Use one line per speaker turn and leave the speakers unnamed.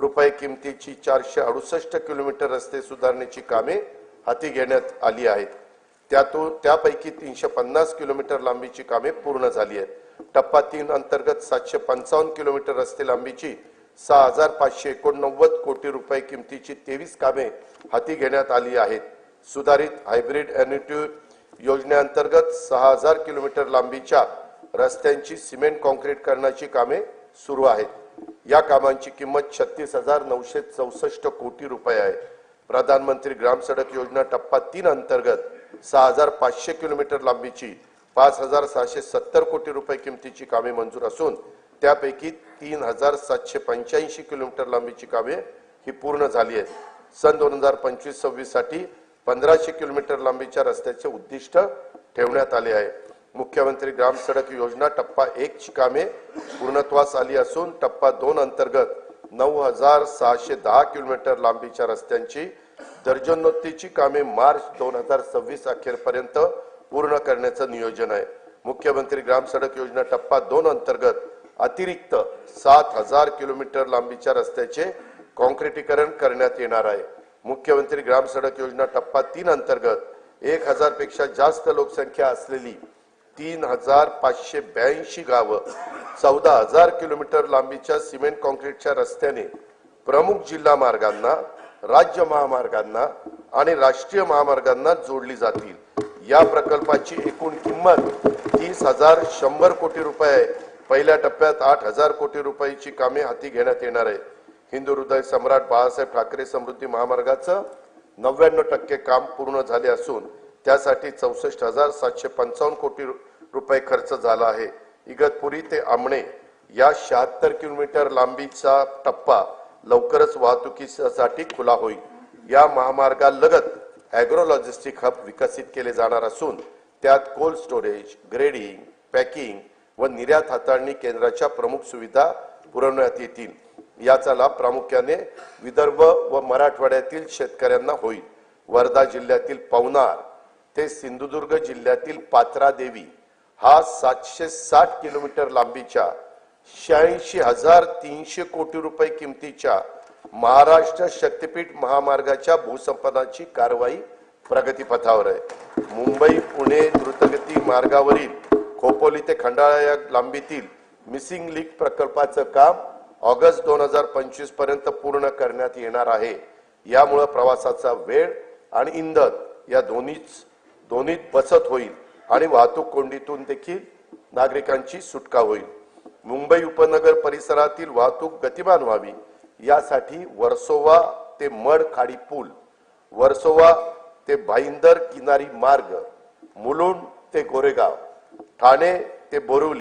रुपये किमतीची चारशे अडुसष्ट किलोमीटर रस्ते सुधारण्याची कामे हाती घेण्यात आली आहेत. त्यातून त्यापैकी तीनशे पन्नास किलोमीटर लांबीची कामे पूर्ण झाली आहेत. टप्पा तीन अंतर्गत सातशे पंचावन्न किलोमीटर रस्ते लांबीची सहा हजार पाचशे एकोणनव्वद कोटी रुपये किमतीची तेवीस कामे हाती घेण्यात आली आहेत. सुधारित हायब्रिड एन्युटी योजनेअंतर्गत सहा हजार किलोमीटर लांबीच्या रस्त्यांची सिमेंट कॉन्क्रीट करण्याची कामे सुरू आहेत. या कामांची किंमत छत्तीस हजार नऊशे चौसष्ट कोटी रुपये आहे. प्रधानमंत्री ग्राम सडक योजना टप्पा तीन अंतर्गत सहा हजार पाचशे किलोमीटर लांबीची पाच हजार सहाशे सत्तर कोटी रुपये किमतीची कामे मंजूर असून त्यापैकी तीन हजार सातशे पंच्याऐंशी किलोमीटर लांबीची कामे ही पूर्ण झाली आहेत. सन दोन हजार पंचवीस सव्वीससाठी पंधराशे किलोमीटर लांबीच्या रस्त्याचे उद्दिष्ट ठेवण्यात आले आहे. मुख्यमंत्री ग्राम सडक योजना टप्पा एक ची कामे पूर्णत्वास आली असून टप्पा दोन अंतर्गत नऊ हजार सहाशे दहा किलोमीटर लांबीच्या रस्त्यांची दर्जनोत्तीची कामे मार्च दोन हजार सव्वीस अखेरपर्यंत पूर्ण करण्याचं नियोजन आहे. मुख्यमंत्री ग्राम सडक योजना टप्पा दोन अंतर्गत अतिरिक्त सात हजार किलोमीटर लांबीच्या रस्त्याचे कॉन्क्रिटीकरण करण्यात येणार आहे. मुख्यमंत्री ग्राम सडक योजना टप्पा तीन अंतर्गत एक हजारपेक्षा जास्त लोकसंख्या असलेली तीन हजार पाचशे ब्याऐंशी गावं चौदा हजार किलोमीटर लांबीच्या सिमेंट कॉन्क्रीटच्या रस्त्याने प्रमुख जिल्हा मार्गांना राज्य महामार्गांना आणि राष्ट्रीय महामार्गांना जोडली जातील. या प्रकल्पाची एकूण किंमत तीस हजार शंभर कोटी रुपये आहे. पहिल्या टप्प्यात आठ हजार कोटी रुपयाची कामे हाती घेण्यात येणार आहे. हिंदू हृदय सम्राट बाळासाहेब ठाकरे समृद्धी महामार्गाचं नव्याण्णव टक्के काम पूर्ण झाले असून त्यासाठी चौसष्ट हजार सातशे पंचावन्न कोटी रुपये खर्च झाला आहे. इगतपुरी ते आमणे या शहात्तर किलोमीटर लांबीचा टप्पा लवकरच वाहतुकीसाठी खुला होईल. या महामार्गालगत अॅग्रो लॉजिस्टिक हब विकसित केले जाणार असून त्यात कोल्ड स्टोरेज ग्रेडिंग पॅकिंग व निर्यात हाताळणी केंद्राच्या प्रमुख सुविधा पुरवण्यात येतील. याचा लाभ प्रामुख्याने विदर्भ व मराठवाड्यातील शेतकऱ्यांना होईल. वर्धा जिल्ह्यातील पवनार ते सिंधुदुर्ग जिल्ह्यातील पात्रा देवी हा सातशे साठ किलोमीटर लांबीच्या शहाऐंशी हजार तीनशे कोटी रुपये किमतीच्या महाराष्ट्र शक्तीपीठ महामार्गाच्या भूसंपादनाची कारवाई प्रगतीपथावर आहे. मुंबई पुणे द्रुतगती मार्गावरील खोपोली ते खंडाळा या लांबीतील मिसिंग लिंक प्रकल्पाचं काम ऑगस्ट दोन हजार पंचवीसपर्यंत पूर्ण करण्यात येणार आहे. यामुळे प्रवासाचा वेळ आणि इंधन या दोन्हीच दोन्हीत बचत होईल आणि वाहतूक कोंडीतून देखील नागरिकांची सुटका होईल. मुंबई उपनगर परिसरातील वाहतूक गतिमान व्हावी यासाठी वर्सोवा ते मड खाडी पूल वर्सोवा ते भाईंदर किनारी मार्ग मुलुंड ते गोरेगाव ठाणे ते बोरिवली